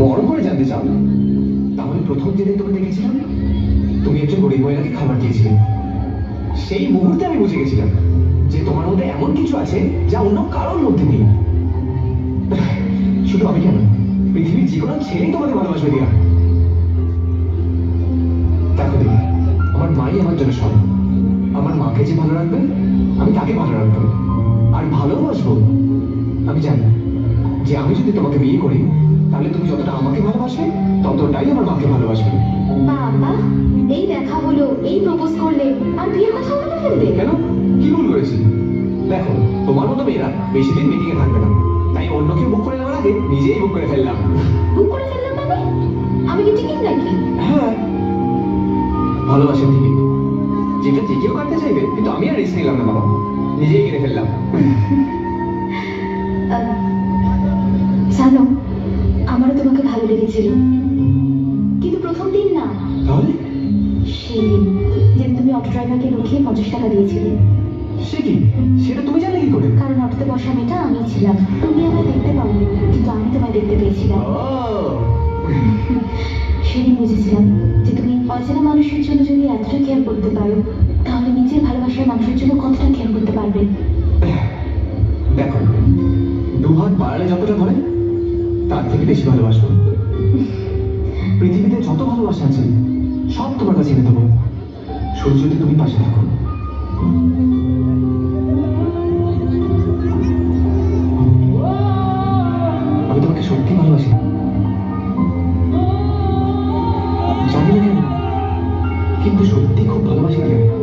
বড় করে জানতে চাও না? তাহলে প্রথম যেদিন তোমাকে দেখেছিলাম তুমি একজন গরিব মহিলাকে খাবার দিয়েছিলে। সেই মুহূর্তে আমি বুঝে গেছিলাম যে তোমার মধ্যে এমন কিছু আছে যা অন্য কারোর মধ্যে নেই। শুধু আমি কেন? পৃথিবীর যে কোনো ছেলেই তোমাকে ভালোবাসবে, দিয়া। দেখো দিদি আমার মাই আমার জন্য সব আমার মাকে যে ভালো রাখবে আমি তাকে ভালো রাখব। আর ভালোবাসবো, আমি জানি যে আমি যদি তোমাকে বিয়ে করি তাহলে তুমি যতটা আমাকে ভালোবাসবে ততটাই আমার মাকে ভালোবাসবে। বাবা এই দেখা হলো এই প্রপোজ করলে আর বিয়ের কথা বলে ফেলবে কেন? কি ভুল করেছি? দেখো তোমার মতো মেয়েরা বেশি দিন মিটিংয়ে থাকবে না। তাই অন্য কেউ বুক করে নেওয়ার আগে নিজেই বুক করে ফেললাম। বুক করে ফেললাম মানে? আমি কি টিকিট নাকি? হ্যাঁ। ভালোবাসার টিকিট যেটা যে কেউ কাটতে চাইবে কিন্তু আমি আর রিস্ক নিলাম না বাবা। নিজেই কিনে ফেললাম। ভালো লেগেছিল। কিন্তু প্রথম দিন না। তাহলে? সেই দিন যেদিন তুমি অটো ড্রাইভারকে লুকিয়ে পঞ্চাশ টাকা দিয়েছিলে। সে কি? সেটা তুমি জানলে কি করে? কারণ অটোতে বসা মেয়েটা আমি ছিলাম। তুমি আমায় দেখতে পাওনি কিন্তু আমি তোমায় দেখতে পেয়েছিলাম। সেদিন বুঝেছিলাম যে তুমি অচেনা মানুষের জন্য যদি এতটা কেয়ার করতে পারো তাহলে নিজের ভালোবাসার মানুষের জন্য কতটা কেয়ার করতে পারবে? দেখো দু হাত বাড়ালে যতটা ধরে তার থেকে বেশি ভালোবাসবো। পৃথিবীতে যত ভালোবাসা আছে, সব তোমার কাছে এনে দেবো। শুধু যদি তুমি পাশে থাকো। আমি তোমাকে সত্যি ভালোবাসি। জানি না কেন, কিন্তু সত্যি খুব ভালোবাসি দিয়া